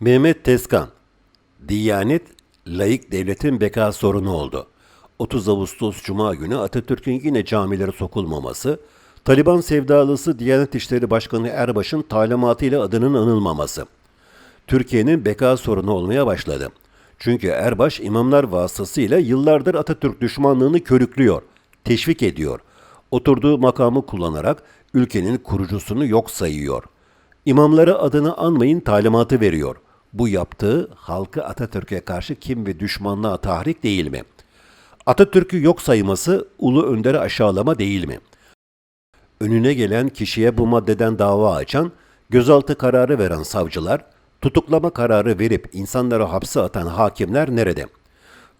Mehmet Tezkan, Diyanet, laik devletin beka sorunu oldu. 30 Ağustos Cuma günü Atatürk'ün yine camilere sokulmaması, Taliban sevdalısı Diyanet İşleri Başkanı Erbaş'ın talimatıyla adının anılmaması. Türkiye'nin beka sorunu olmaya başladı. Çünkü Erbaş imamlar vasıtasıyla yıllardır Atatürk düşmanlığını körüklüyor, teşvik ediyor. Oturduğu makamı kullanarak ülkenin kurucusunu yok sayıyor. İmamlara adını anmayın talimatı veriyor. Bu yaptığı halkı Atatürk'e karşı kim ve düşmanlığa tahrik değil mi? Atatürk'ü yok sayması ulu önderi aşağılama değil mi? önüne gelen kişiye bu maddeden dava açan, gözaltı kararı veren savcılar, tutuklama kararı verip insanları hapse atan hakimler nerede?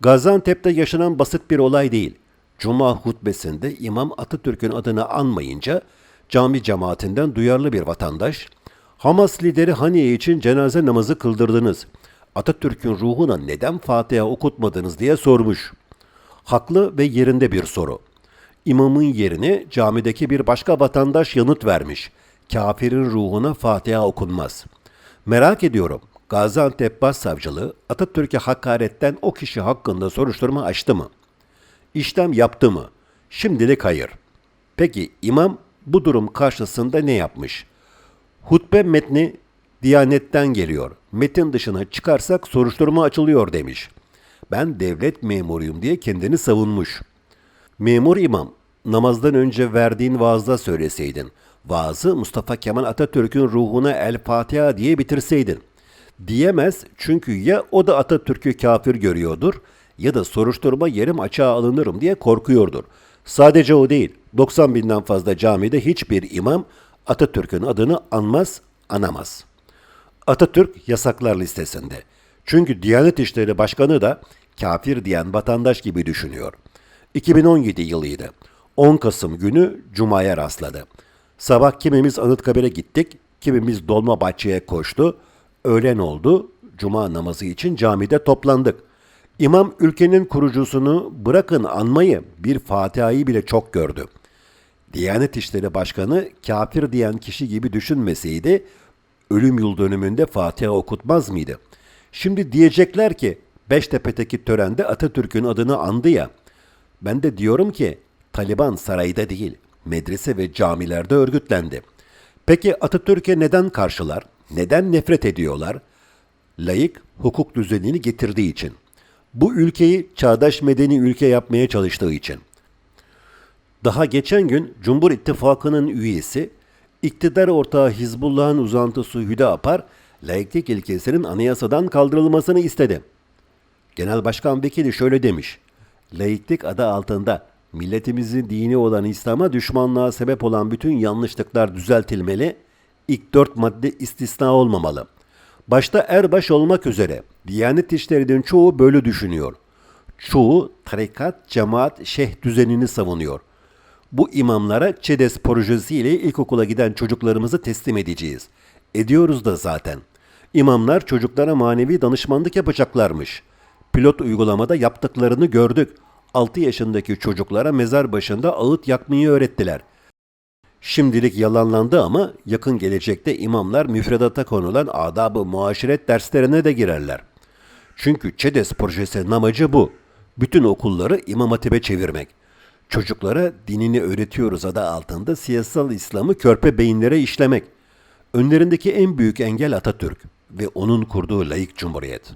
Gaziantep'te yaşanan basit bir olay değil. Cuma hutbesinde İmam Atatürk'ün adını anmayınca cami cemaatinden duyarlı bir vatandaş, Hamas lideri Haniye için cenaze namazı kıldırdınız. Atatürk'ün ruhuna neden Fatiha okutmadınız diye sormuş. Haklı ve yerinde bir soru. İmamın yerine camideki bir başka vatandaş yanıt vermiş. Kafirin ruhuna Fatiha okunmaz. Merak ediyorum. Gaziantep Başsavcılığı Atatürk'e hakaretten o kişi hakkında soruşturma açtı mı? İşlem yaptı mı? Şimdilik hayır. Peki imam bu durum karşısında ne yapmış? Hutbe metni Diyanetten geliyor. Metin dışına çıkarsak soruşturma açılıyor demiş. Ben devlet memuruyum diye kendini savunmuş. Memur imam, namazdan önce verdiğin vaazda söyleseydin. Vaazı Mustafa Kemal Atatürk'ün ruhuna El Fatiha diye bitirseydin. Diyemez çünkü ya o da Atatürk'ü kafir görüyordur ya da soruşturma yerim açığa alınırım diye korkuyordur. Sadece o değil, 90 binden fazla camide hiçbir imam Atatürk'ün adını anmaz, anamaz. Atatürk yasaklar listesinde. Çünkü Diyanet İşleri Başkanı da kafir diyen vatandaş gibi düşünüyor. 2017 yılıydı. 10 Kasım günü Cuma'ya rastladı. Sabah kimimiz Anıtkabir'e gittik, kimimiz Dolmabahçe'ye koştu. Öğlen oldu, Cuma namazı için camide toplandık. İmam ülkenin kurucusunu bırakın anmayı bir Fatiha'yı bile çok gördü. Diyanet İşleri Başkanı kafir diyen kişi gibi düşünmeseydi ölüm yıl dönümünde Fatiha okutmaz mıydı? Şimdi diyecekler ki Beştepe'deki törende Atatürk'ün adını andı ya. Ben de diyorum ki Taliban sarayda değil, medrese ve camilerde örgütlendi. Peki Atatürk'e neden karşılar? Neden nefret ediyorlar? Layık hukuk düzenini getirdiği için. Bu ülkeyi çağdaş medeni ülke yapmaya çalıştığı için. Daha geçen gün Cumhur İttifakı'nın üyesi, iktidar ortağı Hizbullah'ın uzantısı Hüdapar, laiklik ilkesinin anayasadan kaldırılmasını istedi. Genel Başkan Vekili şöyle demiş. Laiklik adı altında milletimizin dini olan İslam'a düşmanlığa sebep olan bütün yanlışlıklar düzeltilmeli, ilk dört madde istisna olmamalı. Başta Erbaş olmak üzere Diyanet işlerinin çoğu böyle düşünüyor. Çoğu tarikat, cemaat, şeyh düzenini savunuyor. Bu imamlara ÇEDES projesiyle ilkokula giden çocuklarımızı teslim edeceğiz. Ediyoruz da zaten. İmamlar çocuklara manevi danışmanlık yapacaklarmış. Pilot uygulamada yaptıklarını gördük. 6 yaşındaki çocuklara mezar başında ağıt yakmayı öğrettiler. Şimdilik yalanlandı ama yakın gelecekte imamlar müfredata konulan adab-ı muaşeret derslerine de girerler. Çünkü ÇEDES projesinin amacı bu. Bütün okulları İmam Hatip'e çevirmek. Çocuklara dinini öğretiyoruz adı altında siyasal İslam'ı körpe beyinlere işlemek. Önlerindeki en büyük engel Atatürk ve onun kurduğu layık cumhuriyet.